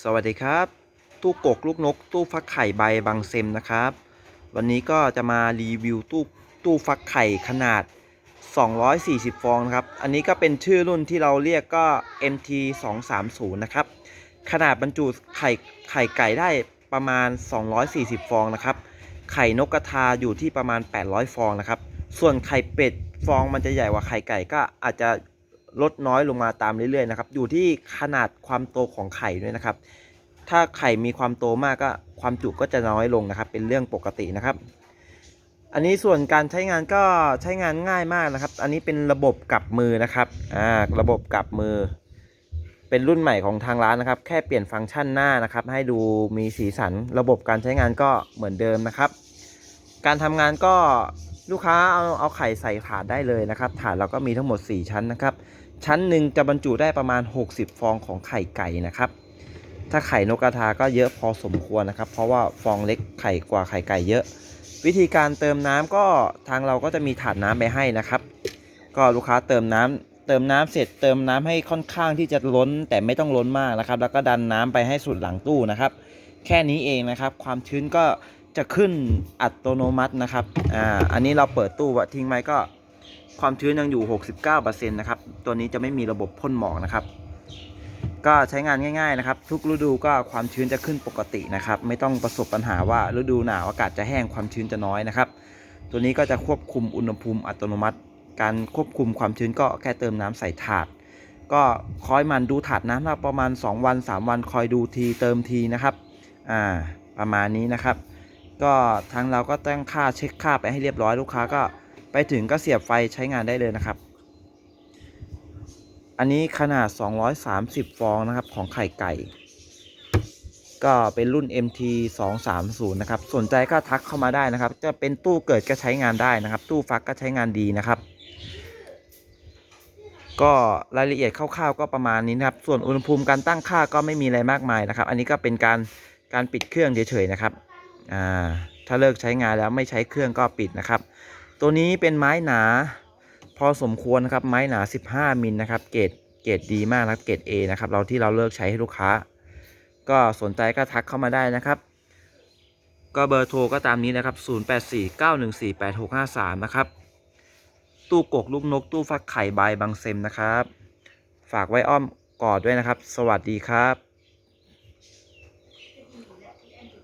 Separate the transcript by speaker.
Speaker 1: สวัสดีครับ ตู้กกลูกนก ตู้ฟักไข่ใบบางเซมนะครับ วันนี้ก็จะมารีวิวตู้ตู้ฟักไข่ขนาด 240 ฟองนะครับ อันนี้ก็เป็นชื่อรุ่นที่เราเรียกก็ MT 230นะครับ ขนาดบรรจุไข่ไข่ไก่ได้ประมาณ 240 ฟองนะครับ ไข่นกกระทาอยู่ที่ประมาณ 800 ฟองนะครับ ส่วนไข่เป็ดฟองมันจะใหญ่กว่าไข่ไก่ก็อาจจะ ลดน้อยลงมาตามเรื่อยๆนะครับ อยู่ที่ขนาดความโตของไข่ด้วยนะครับ ถ้าไข่มีความโตมากก็ความจุก็จะน้อยลงนะครับ เป็นเรื่องปกตินะครับ อันนี้ส่วนการใช้งานก็ใช้งานง่ายมากนะครับ อันนี้เป็นระบบกลับมือนะครับ อ่า ระบบกลับมือ เป็นรุ่นใหม่ของทางร้านนะครับ แค่เปลี่ยนฟังก์ชันหน้านะครับ ให้ดูมีสีสัน ระบบการใช้งานก็เหมือนเดิมนะครับ การทำงานก็ ลูกค้าเอาเอาไข่ใส่ถาดได้เลยนะครับ ถาดเราก็มีทั้งหมด 4 ชั้นนะครับ ชั้นหนึ่งจะบรรจุได้ประมาณ 60 ฟองของไข่ไก่นะครับ ถ้าไข่นกกระทาก็เยอะพอสมควรนะครับ เพราะว่าฟองเล็กไข่กว่าไข่ไก่เยอะ วิธีการเติมน้ำก็ทางเราก็จะมีถาดน้ำไปให้นะครับ ก็ลูกค้าเติมน้ำเติมน้ำเสร็จเติมน้ำให้ค่อนข้างที่จะล้น แต่ไม่ต้องล้นมากนะครับ แล้วก็ดันน้ำไปให้สุดหลังตู้นะครับ แค่นี้เองนะครับ ความชื้นก็ จะขึ้นอัตโนมัตินะครับ อ่า อันนี้เราเปิดตู้ว้ทิ้งไว้ก็ความชื้นยังอยู่ 69%นะครับ ตัวนี้จะไม่มีระบบพ่นหมอกนะครับ ก็ใช้งานง่ายๆนะครับ ทุกฤดูก็ความชื้นจะขึ้นปกตินะครับ ไม่ต้องประสบปัญหาว่าฤดูหนาวอากาศจะแห้งความชื้นจะน้อยนะครับ ตัวนี้ก็จะควบคุมอุณหภูมิอัตโนมัติ การควบคุมความชื้นก็แค่เติมน้ำใส่ถาด ก็คอยมันดูถาดน้ำเราประมาณ 2 วัน 3 วันคอยดูทีเติมทีนะครับ อ่า ประมาณนี้นะครับ ก็ทางเราก็ตั้งค่าเช็คค่าไปให้เรียบร้อยลูกค้าก็ไปถึงก็เสียบไฟใช้งานได้เลยนะครับ อันนี้ขนาด 230 ฟองนะครับของไข่ไก่ ก็เป็นรุ่น MT 230นะครับ สนใจก็ทักเข้ามาได้นะครับ จะเป็นตู้เกิดก็ใช้งานได้นะครับ ตู้ฟักก็ใช้งานดีนะครับ ก็รายละเอียดคร่าวๆ ก็ประมาณนี้นะครับ ส่วนอุณหภูมิการตั้งค่าก็ไม่มีอะไรมากมายนะครับ อันนี้ก็เป็นการการปิดเครื่องเฉยๆนะครับ อ่าถ้าเลิกใช้งานแล้วไม่ใช้เครื่องก็ปิดนะครับ ตัวนี้เป็นไม้หนา พอสมควรนะครับไม้หนา 15มิลนะครับ เกรดเกรดดีมากนะเกรด A นะครับ เราที่เราเลิกใช้ให้ลูกค้า ก็สนใจก็ทักเข้ามาได้นะครับ ก็เบอร์โทรก็ตามนี้นะครับ 0849148653 นะครับ ตู้กกลูกนกตู้ฟักไข่ใบาบางเซมนะครับ ฝากไว้อ้อมกอดด้วยนะครับ สวัสดีครับ